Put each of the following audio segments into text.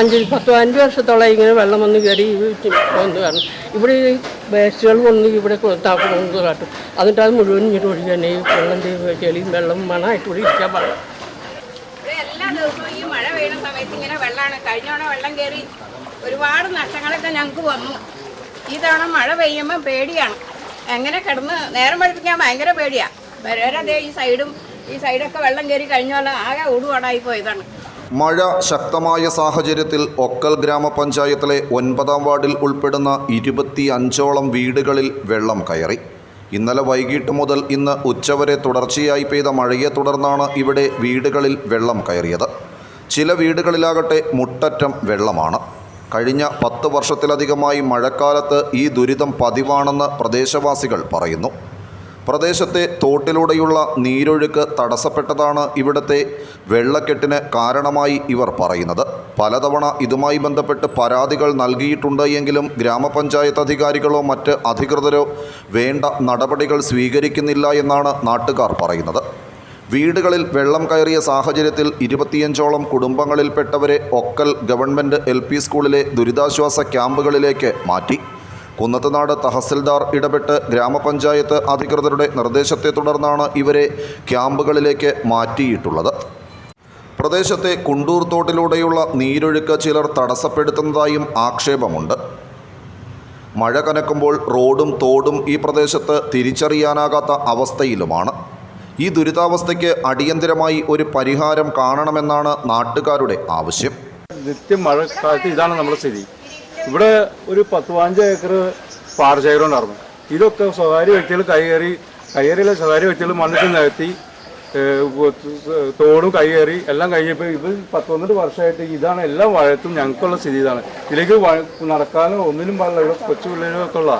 അഞ്ച് പത്ത് അഞ്ച് വർഷത്തോളം ഇങ്ങനെ വെള്ളം വന്ന് കയറി വന്ന് കാരണം ഇവിടെ ഈ വേസ്റ്റുകൾ വന്ന് ഇവിടെ താക്കുന്നു കാട്ടും. എന്നിട്ട് അത് മുഴുവൻ ഇങ്ങോട്ട് ഒഴിക്കാൻ ഈ വെള്ളം ചെളിയും വെള്ളം മണമായിട്ട് കൂടി ഇരിക്കാൻ പാടില്ല. എല്ലാ ഈ മഴ സമയത്ത് ഇങ്ങനെ വെള്ളം ഒരുപാട് നഷ്ടങ്ങളൊക്കെ ഞങ്ങൾക്ക് വന്നു. ഈ തവണ മഴ പെയ്യുമ്പോൾ പേടിയാണ്. എങ്ങനെ കിടന്ന് നേരം പഠിപ്പിക്കാൻ ഭയങ്കര പേടിയാണ് വരെ ഈ സൈഡും ഈ സൈഡൊക്കെ വെള്ളം കയറി കഴിഞ്ഞാൽ ആകെ ഊടുപാടായി പോയതാണ്. മഴ ശക്തമായ സാഹചര്യത്തിൽ ഒക്കൽ ഗ്രാമപഞ്ചായത്തിലെ ഒൻപതാം വാർഡിൽ ഉൾപ്പെടുന്ന ഇരുപത്തി അഞ്ചോളം വീടുകളിൽ വെള്ളം കയറി. ഇന്നലെ വൈകിട്ട് മുതൽ ഇന്ന് ഉച്ചവരെ തുടർച്ചയായി പെയ്ത മഴയെ തുടർന്നാണ് ഇവിടെ വീടുകളിൽ വെള്ളം കയറിയത്. ചില വീടുകളിലാകട്ടെ മുട്ടറ്റം വെള്ളമാണ്. കഴിഞ്ഞ പത്ത് വർഷത്തിലധികമായി മഴക്കാലത്ത് ഈ ദുരിതം പതിവാണെന്ന് പ്രദേശവാസികൾ പറയുന്നു. പ്രദേശത്തെ തോട്ടിലൂടെയുള്ള നീരൊഴുക്ക് തടസ്സപ്പെട്ടതാണ് ഇവിടുത്തെ വെള്ളക്കെട്ടിന് കാരണമായി ഇവർ പറയുന്നത്. പലതവണ ഇതുമായി ബന്ധപ്പെട്ട് പരാതികൾ നൽകിയിട്ടുണ്ട് എങ്കിലും ഗ്രാമപഞ്ചായത്ത് അധികാരികളോ മറ്റ് അധികൃതരോ വേണ്ട നടപടികൾ സ്വീകരിക്കുന്നില്ല എന്നാണ് നാട്ടുകാർ പറയുന്നത്. വീടുകളിൽ വെള്ളം കയറിയ സാഹചര്യത്തിൽ ഇരുപത്തിയഞ്ചോളം കുടുംബങ്ങളിൽപ്പെട്ടവരെ ഒക്കൽ ഗവൺമെന്റ് എൽ സ്കൂളിലെ ദുരിതാശ്വാസ ക്യാമ്പുകളിലേക്ക് മാറ്റി. കുന്നത്തുനാട് തഹസിൽദാർ ഇടപെട്ട് ഗ്രാമപഞ്ചായത്ത് അധികൃതരുടെ നിർദ്ദേശത്തെ തുടർന്നാണ് ഇവരെ ക്യാമ്പുകളിലേക്ക് മാറ്റിയിട്ടുള്ളത്. പ്രദേശത്തെ കുണ്ടൂർ തോട്ടിലൂടെയുള്ള നീരൊഴുക്ക് ചിലർ തടസ്സപ്പെടുത്തുന്നതായും ആക്ഷേപമുണ്ട്. മഴ കനക്കുമ്പോൾ റോഡും തോടും ഈ പ്രദേശത്ത് തിരിച്ചറിയാനാകാത്ത അവസ്ഥയിലുമാണ്. ഈ ദുരിതാവസ്ഥയ്ക്ക് അടിയന്തിരമായി ഒരു പരിഹാരം കാണണമെന്നാണ് നാട്ടുകാരുടെ ആവശ്യം. നിത്യം മഴക്കാലത്ത് ഇതാണ് നമ്മുടെ സ്ഥിതി. ഇവിടെ ഒരു പത്ത് പതിനഞ്ച് ഏക്കർ പാടശേഖരം ഉണ്ടായിരുന്നു ഇതൊക്കെ സ്വകാര്യ വ്യക്തികൾ കൈകയറി കൈകയറിയില്ല സ്വകാര്യ വ്യക്തികൾ മണ്ണിട്ട് ഉ- തോടും കൈകയറി എല്ലാം കഴിഞ്ഞപ്പോൾ ഇത് പത്തൊന്നര വർഷമായിട്ട് ഇതാണ് എല്ലാ വഴത്തും ഞങ്ങൾക്കുള്ള സ്ഥിതി ഇതാണ്. ഇതിലേക്ക് നടക്കാനോ ഒന്നിനും പാടില്ല. കൊച്ചു പിള്ളേരൊക്കെ ഉള്ള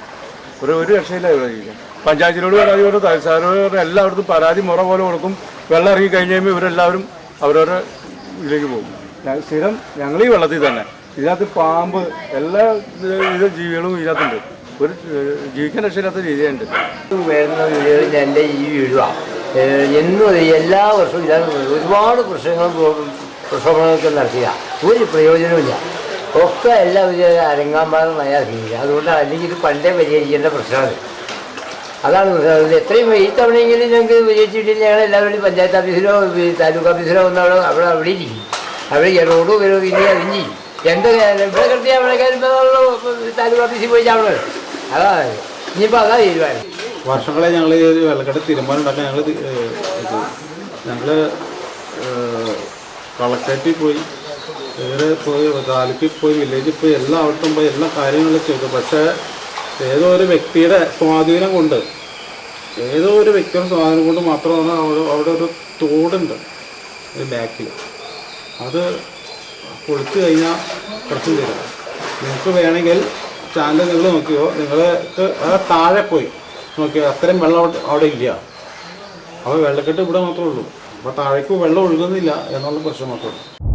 ഒരു ഒരു രക്ഷയില്ല ഇവിടെ ഇരിക്കാൻ. പഞ്ചായത്തിനോട് പരാതി പറഞ്ഞു തഹസാരോട് എല്ലായിടത്തും പരാതി മുറ പോലെ കൊടുക്കും. വെള്ളം ഇറങ്ങി കഴിഞ്ഞ് കഴിയുമ്പോൾ ഇവരെല്ലാവരും അവരവരുടെ ഇതിലേക്ക് പോകും. സ്ഥിരം ഞങ്ങൾ ഈ വെള്ളത്തിൽ തന്നെ. ഇതിനകത്ത് പാമ്പ് എല്ലാ ഇത് ജീവികളും ഇതിനകത്തുണ്ട്. ഒരു ജീവിക്കാൻ രക്ഷയില്ലാത്ത രീതിയുണ്ട്. വരുന്ന വീടുകളിൽ എന്റെ ഈ വീടുവാണ് എന്നും എല്ലാ വർഷവും ഞാൻ ഒരുപാട് പ്രശ്നങ്ങളും പ്രശ്നങ്ങളൊക്കെ നടത്തിയ ഒരു പ്രയോജനവുമില്ല ഒക്കെ എല്ലാവരും അരങ്ങാമ്പാടും നയാക്കിയില്ല അതുകൊണ്ട് അല്ലെങ്കിൽ ഇത് പണ്ടേ പരിഹരിക്കേണ്ട പ്രശ്നമാണ്. അതാണ് പ്രശ്നം. എത്രയും ഈ തവണയെങ്കിലും ഞങ്ങൾക്ക് വിജയിച്ചിട്ടില്ല. ഞങ്ങൾ എല്ലാവരും പഞ്ചായത്ത് ഓഫീസിലോ താലൂക്ക് ഓഫീസിലോ വന്ന് അവിടെ അവിടെ അവിടെ ഇരിക്കും. അവിടെ റോഡ് വരും ഇനി അറിഞ്ഞി ഇവിടെ ഇവിടെ വർഷങ്ങളെ ഞങ്ങൾ ഈ വെള്ളക്കെട്ട് തീരുമാനം ഉണ്ടാക്കാൻ ഞങ്ങൾ ഞങ്ങൾ കളക്ടറേറ്റിൽ പോയി വേറെ പോയി താലൂക്കിൽ പോയി വില്ലേജിൽ പോയി എല്ലായിടത്തും പോയി എല്ലാ കാര്യങ്ങളും ചെയ്തു. പക്ഷേ ഏതോ ഒരു വ്യക്തിയുടെ സ്വാധീനം കൊണ്ട് ഏതോ ഒരു വ്യക്തിയുടെ സ്വാധീനം കൊണ്ട് മാത്രമാണ് അവിടെ അവിടെ ഒരു തോടുണ്ട് ഒരു ബാക്കിൽ അത് പൊളിച്ചു കഴിഞ്ഞാൽ പ്രശ്നം തരും നിങ്ങൾക്ക് വേണമെങ്കിൽ ചാനൽ നിങ്ങൾ നോക്കിയോ? നിങ്ങൾക്ക് താഴെ പോയി. നോക്കിയോ? അത്രയും വെള്ളം അവിടെ ഇല്ല. അപ്പോൾ വെള്ളക്കെട്ട് ഇവിടെ മാത്രമേ ഉള്ളൂ. അപ്പോൾ താഴേക്ക് വെള്ളം ഒഴുകുന്നില്ല എന്നുള്ള പ്രശ്നം മാത്രമേ ഉള്ളൂ.